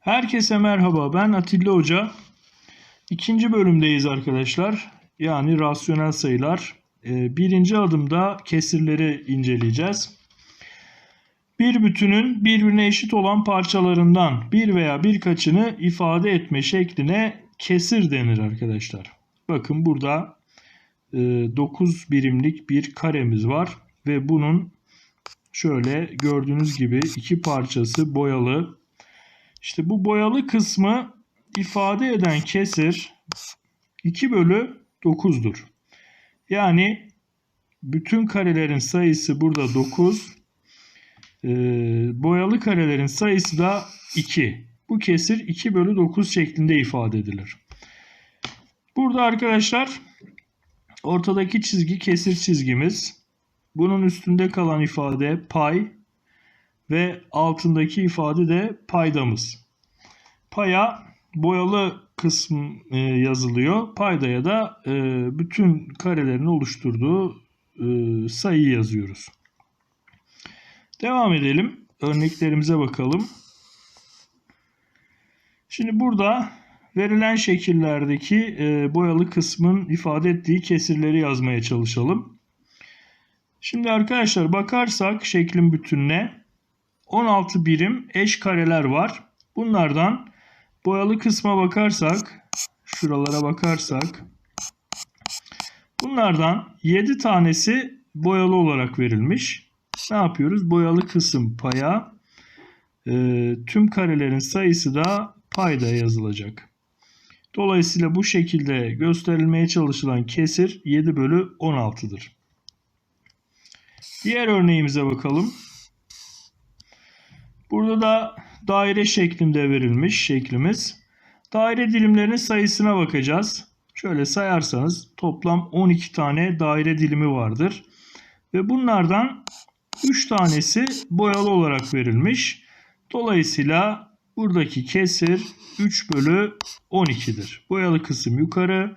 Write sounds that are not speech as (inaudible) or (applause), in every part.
Herkese merhaba. Ben Atilla Hoca. İkinci bölümdeyiz arkadaşlar. Yani rasyonel sayılar. Ee, Birinci adımda kesirleri inceleyeceğiz. Bir bütünün birbirine eşit olan parçalarından bir veya birkaçını ifade etme şekline kesir denir arkadaşlar. Bakın burada 9 birimlik bir karemiz var ve bunun şöyle gördüğünüz gibi iki parçası boyalı. İşte bu boyalı kısmı ifade eden kesir 2 bölü 9'dur. Yani bütün karelerin sayısı burada 9. Ee, boyalı karelerin sayısı da 2. Bu kesir 2 bölü 9 şeklinde ifade edilir. Burada arkadaşlar ortadaki çizgi kesir çizgimiz. Bunun üstünde kalan ifade pay ve altındaki ifade de paydamız. Paya boyalı kısım e, yazılıyor. Paydaya da e, bütün karelerin oluşturduğu e, sayıyı yazıyoruz. Devam edelim. Örneklerimize bakalım. Şimdi burada verilen şekillerdeki e, boyalı kısmın ifade ettiği kesirleri yazmaya çalışalım. Şimdi arkadaşlar bakarsak şeklin bütününe 16 birim eş kareler var. Bunlardan boyalı kısma bakarsak, şuralara bakarsak bunlardan 7 tanesi boyalı olarak verilmiş. Ne yapıyoruz? Boyalı kısım paya, e, tüm karelerin sayısı da payda yazılacak. Dolayısıyla bu şekilde gösterilmeye çalışılan kesir 7 bölü 16'dır. Diğer örneğimize bakalım. Burada da daire şeklinde verilmiş şeklimiz. Daire dilimlerinin sayısına bakacağız. Şöyle sayarsanız toplam 12 tane daire dilimi vardır. Ve bunlardan 3 tanesi boyalı olarak verilmiş. Dolayısıyla buradaki kesir 3 bölü 12'dir. Boyalı kısım yukarı.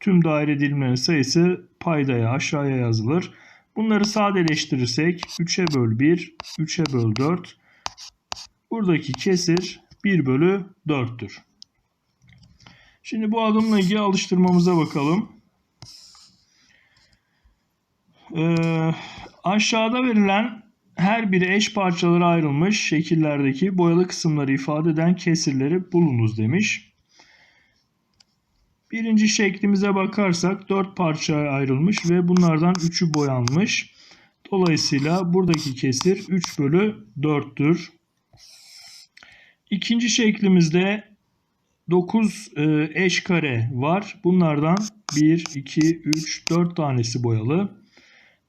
Tüm daire dilimlerinin sayısı paydaya aşağıya yazılır. Bunları sadeleştirirsek 3'e böl 1, 3'e böl 4. Buradaki kesir 1 bölü 4'tür. Şimdi bu adımla ilgili alıştırmamıza bakalım. Ee, aşağıda verilen her biri eş parçalara ayrılmış şekillerdeki boyalı kısımları ifade eden kesirleri bulunuz demiş. Birinci şeklimize bakarsak 4 parçaya ayrılmış ve bunlardan 3'ü boyanmış. Dolayısıyla buradaki kesir 3 bölü 4'tür. İkinci şeklimizde 9 e, eş kare var. Bunlardan 1, 2, 3, 4 tanesi boyalı.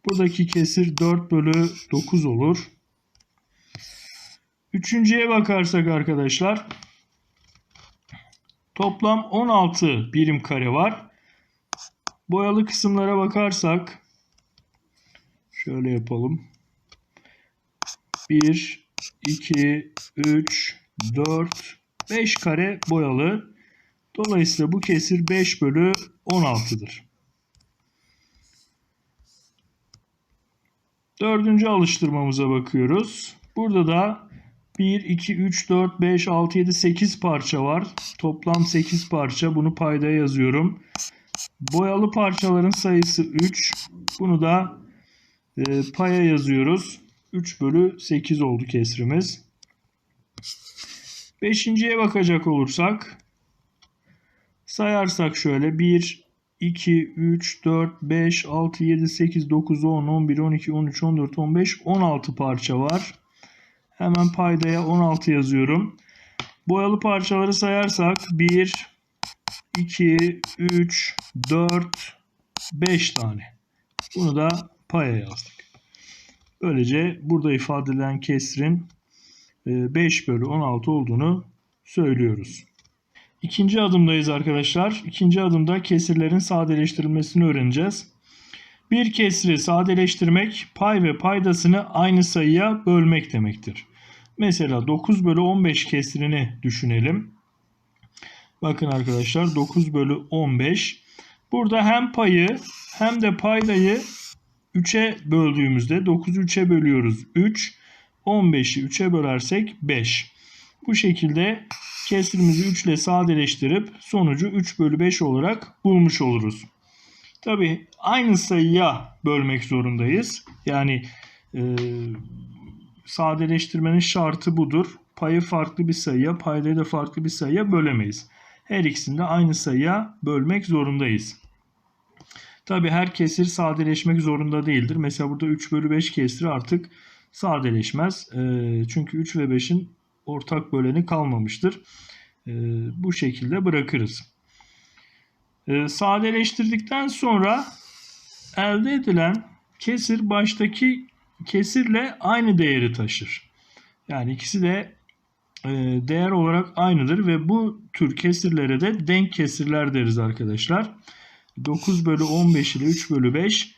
Buradaki kesir 4 bölü 9 olur. Üçüncüye bakarsak arkadaşlar toplam 16 birim kare var. Boyalı kısımlara bakarsak şöyle yapalım. 1, 2, 3, 4, 5 kare boyalı. Dolayısıyla bu kesir 5 bölü 16'dır. Dördüncü alıştırmamıza bakıyoruz. Burada da 1, 2, 3, 4, 5, 6, 7, 8 parça var. Toplam 8 parça. Bunu paydaya yazıyorum. Boyalı parçaların sayısı 3. Bunu da e, paya yazıyoruz. 3 bölü 8 oldu kesrimiz. Beşinciye bakacak olursak sayarsak şöyle 1, 2, 3, 4, 5, 6, 7, 8, 9, 10, 11, 12, 13, 14, 15, 16 parça var. Hemen paydaya 16 yazıyorum. Boyalı parçaları sayarsak 1, 2, 3, 4, 5 tane. Bunu da paya yazdık. Böylece burada ifade edilen kesrin 5 bölü 16 olduğunu söylüyoruz. İkinci adımdayız arkadaşlar. İkinci adımda kesirlerin sadeleştirilmesini öğreneceğiz. Bir kesri sadeleştirmek pay ve paydasını aynı sayıya bölmek demektir. Mesela 9 bölü 15 kesirini düşünelim. Bakın arkadaşlar 9 bölü 15. Burada hem payı hem de paydayı 3'e böldüğümüzde 9'u 3'e bölüyoruz 3. 15'i 3'e bölersek 5. Bu şekilde kesrimizi 3 ile sadeleştirip sonucu 3 bölü 5 olarak bulmuş oluruz. Tabi aynı sayıya bölmek zorundayız. Yani e, sadeleştirmenin şartı budur. Payı farklı bir sayıya, paydayı da farklı bir sayıya bölemeyiz. Her ikisini de aynı sayıya bölmek zorundayız. Tabi her kesir sadeleşmek zorunda değildir. Mesela burada 3 bölü 5 kesri artık sadeleşmez. E, çünkü 3 ve 5'in ortak böleni kalmamıştır. E, bu şekilde bırakırız. E, sadeleştirdikten sonra elde edilen kesir baştaki kesirle aynı değeri taşır. Yani ikisi de e, değer olarak aynıdır ve bu tür kesirlere de denk kesirler deriz arkadaşlar. 9 bölü 15 ile 3 bölü 5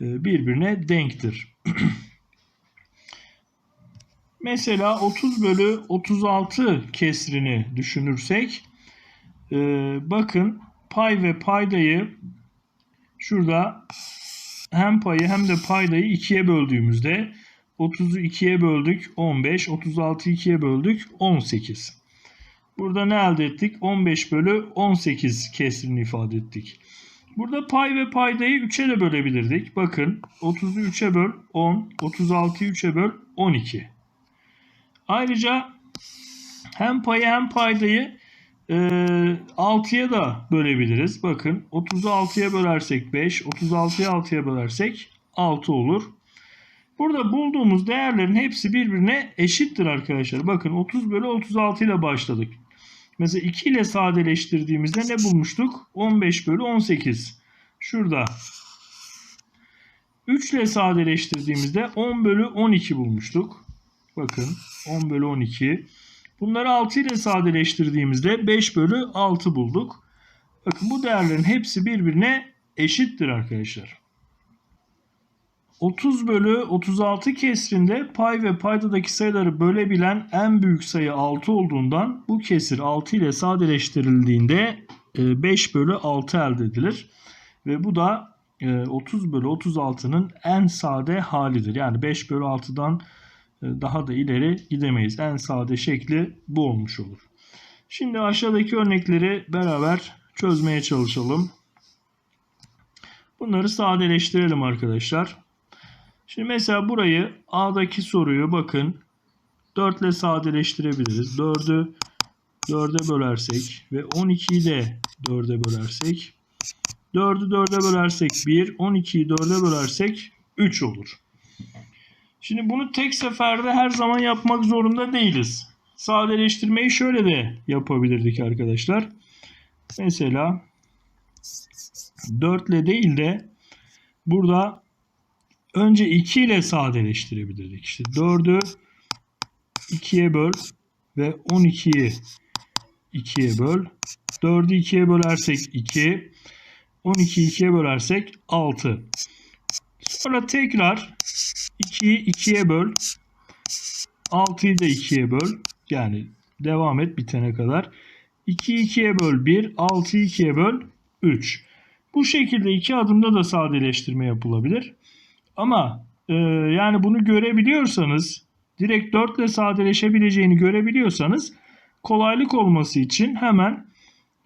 e, birbirine denktir. (clears throat) Mesela 30 bölü 36 kesrini düşünürsek e, bakın pay ve paydayı şurada hem payı hem de paydayı ikiye böldüğümüzde 30'u 2'ye böldük 15, 36'yı 2'ye böldük 18. Burada ne elde ettik? 15 bölü 18 kesrini ifade ettik. Burada pay ve paydayı 3'e de bölebilirdik. Bakın 30'u 3'e böl 10, 36'yı 3'e böl 12. Ayrıca hem payı hem paydayı e, 6'ya da bölebiliriz. Bakın 30'u 6'ya bölersek 5, 36'yı 6'ya bölersek 6 olur. Burada bulduğumuz değerlerin hepsi birbirine eşittir arkadaşlar. Bakın 30 bölü 36 ile başladık. Mesela 2 ile sadeleştirdiğimizde ne bulmuştuk? 15 bölü 18. Şurada. 3 ile sadeleştirdiğimizde 10 bölü 12 bulmuştuk. Bakın 10 bölü 12. Bunları 6 ile sadeleştirdiğimizde 5 bölü 6 bulduk. Bakın bu değerlerin hepsi birbirine eşittir arkadaşlar. 30 bölü 36 kesrinde pay ve paydadaki sayıları bölebilen en büyük sayı 6 olduğundan bu kesir 6 ile sadeleştirildiğinde 5 e, bölü 6 elde edilir. Ve bu da 30 e, bölü 36'nın en sade halidir. Yani 5 bölü 6'dan e, daha da ileri gidemeyiz. En sade şekli bu olmuş olur. Şimdi aşağıdaki örnekleri beraber çözmeye çalışalım. Bunları sadeleştirelim arkadaşlar. Şimdi mesela burayı A'daki soruyu bakın 4 ile sadeleştirebiliriz. 4'ü 4'e bölersek ve 12'yi de 4'e bölersek 4'ü 4'e bölersek 1, 12'yi 4'e bölersek 3 olur. Şimdi bunu tek seferde her zaman yapmak zorunda değiliz. Sadeleştirmeyi şöyle de yapabilirdik arkadaşlar. Mesela 4 ile değil de burada önce 2 ile sadeleştirebilirdik. İşte 4'ü 2'ye böl ve 12'yi 2'ye böl. 4'ü 2'ye bölersek 2, 12'yi 2'ye bölersek 6. Sonra tekrar 2'yi 2'ye böl. 6'yı da 2'ye böl. Yani devam et bitene kadar. 2'yi 2'ye böl 1. 6'yı 2'ye böl 3. Bu şekilde iki adımda da sadeleştirme yapılabilir. Ama e, yani bunu görebiliyorsanız direkt 4 ile sadeleşebileceğini görebiliyorsanız kolaylık olması için hemen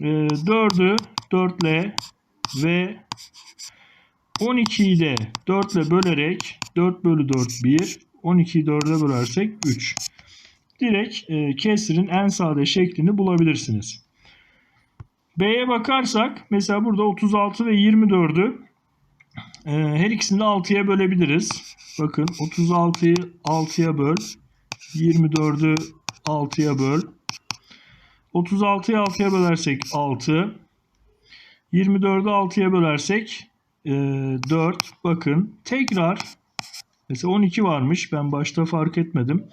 e, 4'ü 4 ile ve 12'yi de 4 ile bölerek 4 bölü 4 1. 12'yi 4'e bölersek 3. Direkt e, kesirin en sade şeklini bulabilirsiniz. B'ye bakarsak mesela burada 36 ve 24'ü e, her ikisini de 6'ya bölebiliriz. Bakın 36'yı 6'ya böl. 24'ü 6'ya böl. 36'yı 6'ya bölersek 6. 24'ü 6'ya bölersek e, ee, 4 bakın tekrar mesela 12 varmış ben başta fark etmedim.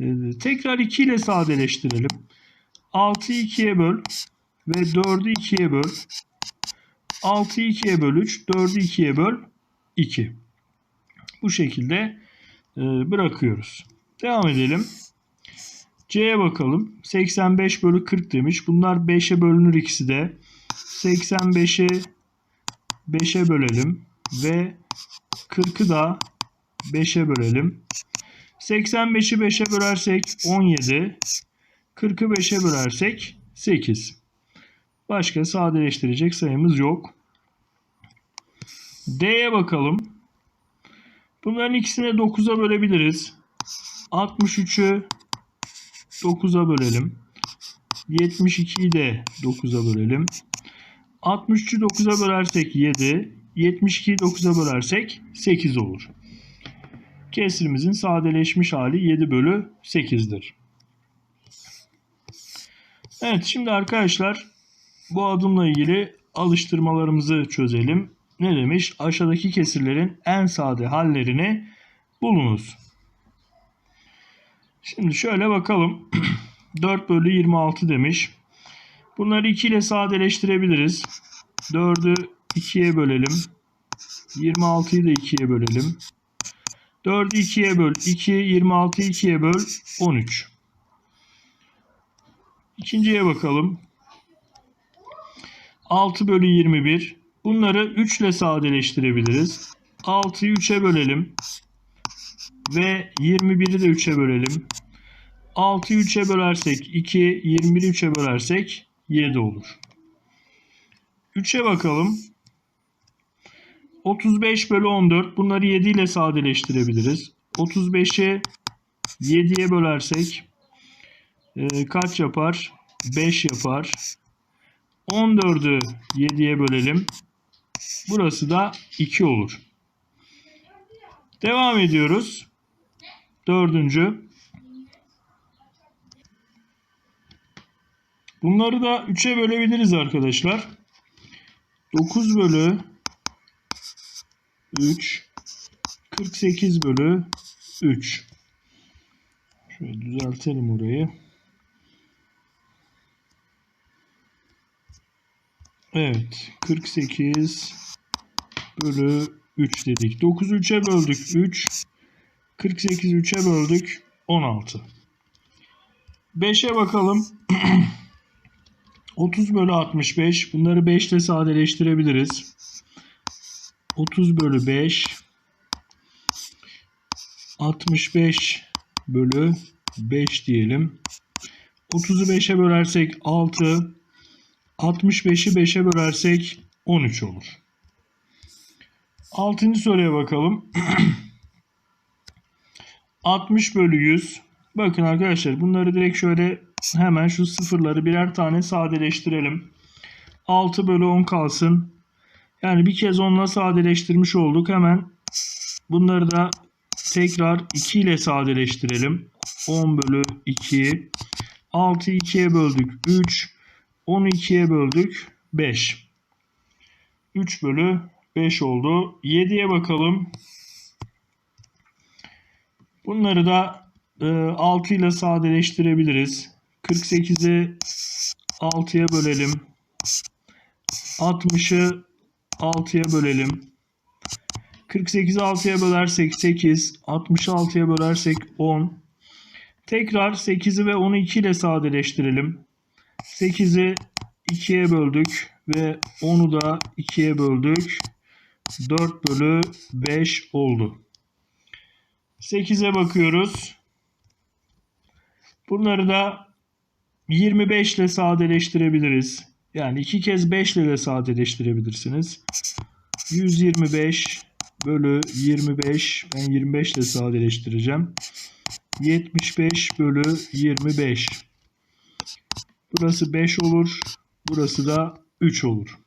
E, tekrar 2 ile sadeleştirelim. 6'yı 2'ye böl ve 4'ü 2'ye böl. 6'yı 2'ye böl 3, 4'ü 2'ye böl 2. Bu şekilde e, bırakıyoruz. Devam edelim. C'ye bakalım. 85 bölü 40 demiş. Bunlar 5'e bölünür ikisi de. 85'i 5'e bölelim ve 40'ı da 5'e bölelim. 85'i 5'e bölersek 17. 40'ı 5'e bölersek 8. Başka sadeleştirecek sayımız yok. D'ye bakalım. Bunların ikisini 9'a bölebiliriz. 63'ü 9'a bölelim. 72'yi de 9'a bölelim. 63'ü 9'a bölersek 7. 72'yi 9'a bölersek 8 olur. Kesrimizin sadeleşmiş hali 7 bölü 8'dir. Evet şimdi arkadaşlar bu adımla ilgili alıştırmalarımızı çözelim. Ne demiş? Aşağıdaki kesirlerin en sade hallerini bulunuz. Şimdi şöyle bakalım. (clears throat) 4 bölü 26 demiş. Bunları 2 ile sadeleştirebiliriz. 4'ü 2'ye bölelim. 26'yı da 2'ye bölelim. 4'ü 2'ye böl. 2, 26'yı 2'ye böl. 13. İkinciye bakalım. 6 bölü 21. Bunları 3 ile sadeleştirebiliriz. 6'yı 3'e bölelim. Ve 21'i de 3'e bölelim. 6'yı 3'e bölersek 2, 21'i 3'e bölersek 7 olur. 3'e bakalım. 35 bölü 14. Bunları 7 ile sadeleştirebiliriz. 35'i 7'ye bölersek e, kaç yapar? 5 yapar. 14'ü 7'ye bölelim. Burası da 2 olur. Devam ediyoruz. Dördüncü. Bunları da 3'e bölebiliriz arkadaşlar. 9 bölü 3 48 bölü 3 Şöyle düzeltelim orayı. Evet. 48 bölü 3 dedik. 9'u 3'e böldük. 3. 48'i 3'e böldük. 16. 5'e bakalım. (clears throat) 30 bölü 65. Bunları 5 ile sadeleştirebiliriz. 30 bölü 5. 65 bölü 5 diyelim. 30'u 5'e bölersek 6. 65'i 5'e bölersek 13 olur. 6. soruya bakalım. (clears throat) 60 bölü 100. Bakın arkadaşlar bunları direkt şöyle hemen şu sıfırları birer tane sadeleştirelim. 6 bölü 10 kalsın. Yani bir kez onunla sadeleştirmiş olduk. Hemen bunları da tekrar 2 ile sadeleştirelim. 10 bölü 2. 6'yı 2'ye böldük. 3. 10'u 2'ye böldük. 5. 3 bölü 5 oldu. 7'ye bakalım. Bunları da e, 6 ile sadeleştirebiliriz. 48'i 6'ya bölelim. 60'ı 6'ya bölelim. 48'i 6'ya bölersek 8. 66'ya bölersek 10. Tekrar 8'i ve 10'u 2 ile sadeleştirelim. 8'i 2'ye böldük ve 10'u da 2'ye böldük. 4 bölü 5 oldu. 8'e bakıyoruz. Bunları da 25 ile sadeleştirebiliriz. Yani iki kez 5 ile de sadeleştirebilirsiniz. 125 bölü 25 ben 25 ile sadeleştireceğim. 75 bölü 25. Burası 5 olur. Burası da 3 olur.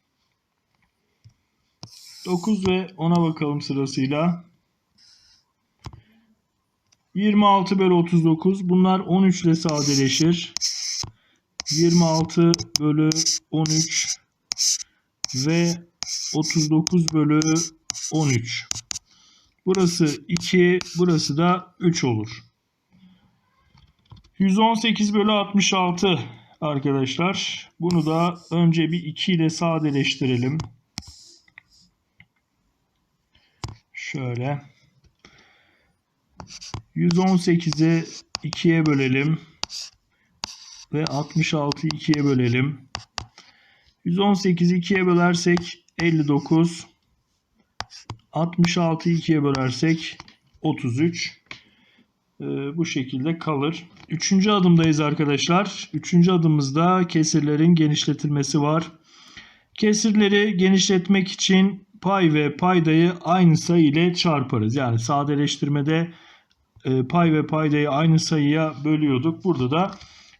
9 ve 10'a bakalım sırasıyla. 26 bölü 39. Bunlar 13 ile sadeleşir. 26 bölü 13 ve 39 bölü 13. Burası 2, burası da 3 olur. 118 bölü 66 arkadaşlar. Bunu da önce bir 2 ile sadeleştirelim. Şöyle. 118'i 2'ye bölelim. Ve 66'yı 2'ye bölelim. 118'i 2'ye bölersek 59. 66'yı 2'ye bölersek 33. e, bu şekilde kalır. Üçüncü adımdayız arkadaşlar. Üçüncü adımımızda kesirlerin genişletilmesi var. Kesirleri genişletmek için pay ve paydayı aynı sayı ile çarparız. Yani sadeleştirmede e, pay ve paydayı aynı sayıya bölüyorduk. Burada da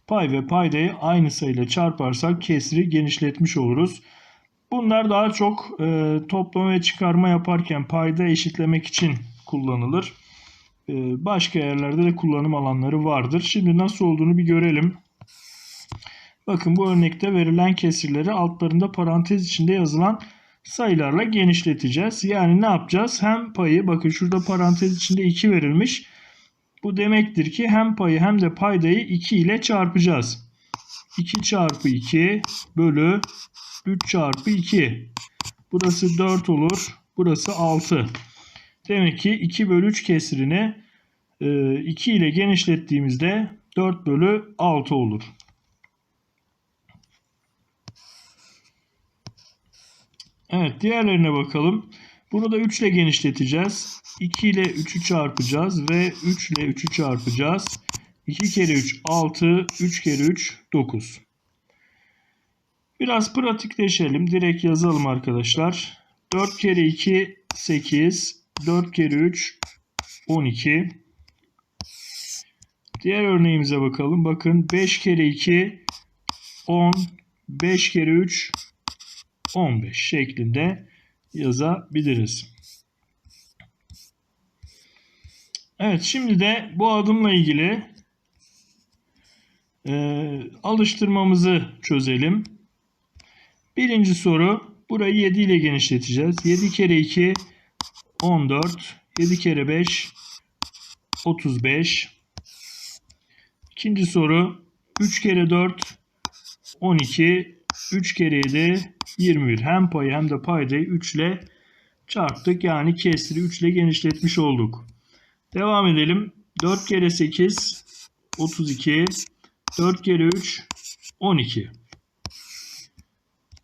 pay ve paydayı aynı sayıyla çarparsak kesri genişletmiş oluruz. Bunlar daha çok e, toplama ve çıkarma yaparken payda eşitlemek için kullanılır. E, başka yerlerde de kullanım alanları vardır. Şimdi nasıl olduğunu bir görelim. Bakın bu örnekte verilen kesirleri altlarında parantez içinde yazılan sayılarla genişleteceğiz. Yani ne yapacağız? Hem payı bakın şurada parantez içinde 2 verilmiş. Bu demektir ki hem payı hem de paydayı 2 ile çarpacağız. 2 çarpı 2 bölü 3 çarpı 2. Burası 4 olur. Burası 6. Demek ki 2 bölü 3 kesirini 2 ile genişlettiğimizde 4 bölü 6 olur. Evet diğerlerine bakalım. Bunu da 3 ile genişleteceğiz. 2 ile 3'ü çarpacağız ve 3 ile 3'ü çarpacağız. 2 kere 3 6, 3 kere 3 9. Biraz pratikleşelim. Direkt yazalım arkadaşlar. 4 kere 2 8, 4 kere 3 12. Diğer örneğimize bakalım. Bakın 5 kere 2 10, 5 kere 3 15 şeklinde yazabiliriz. Evet şimdi de bu adımla ilgili e, alıştırmamızı çözelim. Birinci soru burayı 7 ile genişleteceğiz. 7 kere 2 14 7 kere 5 35 İkinci soru 3 kere 4 12 3 kere 7 21. Hem payı hem de paydayı 3 ile çarptık. Yani kesri 3 ile genişletmiş olduk. Devam edelim. 4 kere 8 32. 4 kere 3 12.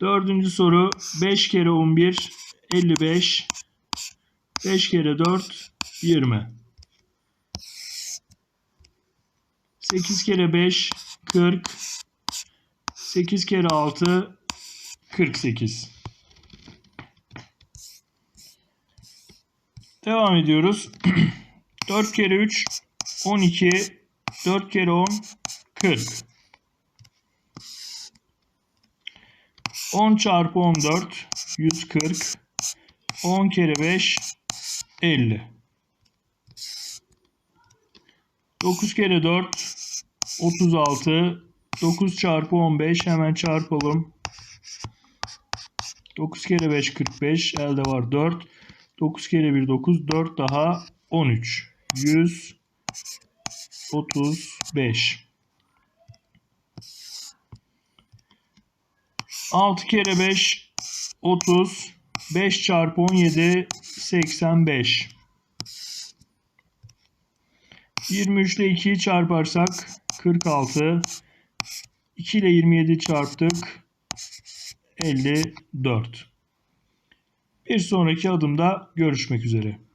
Dördüncü soru 5 kere 11 55. 5 kere 4 20. 8 kere 5 40. 8 kere 6 48. Devam ediyoruz. (clears throat) 4 kere 3 12 4 kere 10 40. 10 çarpı 14 140. 10 kere 5 50. 9 kere 4 36. 9 çarpı 15 hemen çarpalım. 9 kere 5 45 elde var 4. 9 kere 1 9 4 daha 13. 135. 6 kere 5 30. 5 çarpı 17 85. 23 ile 2'yi çarparsak 46. 2 ile 27 çarptık. 54. Bir sonraki adımda görüşmek üzere.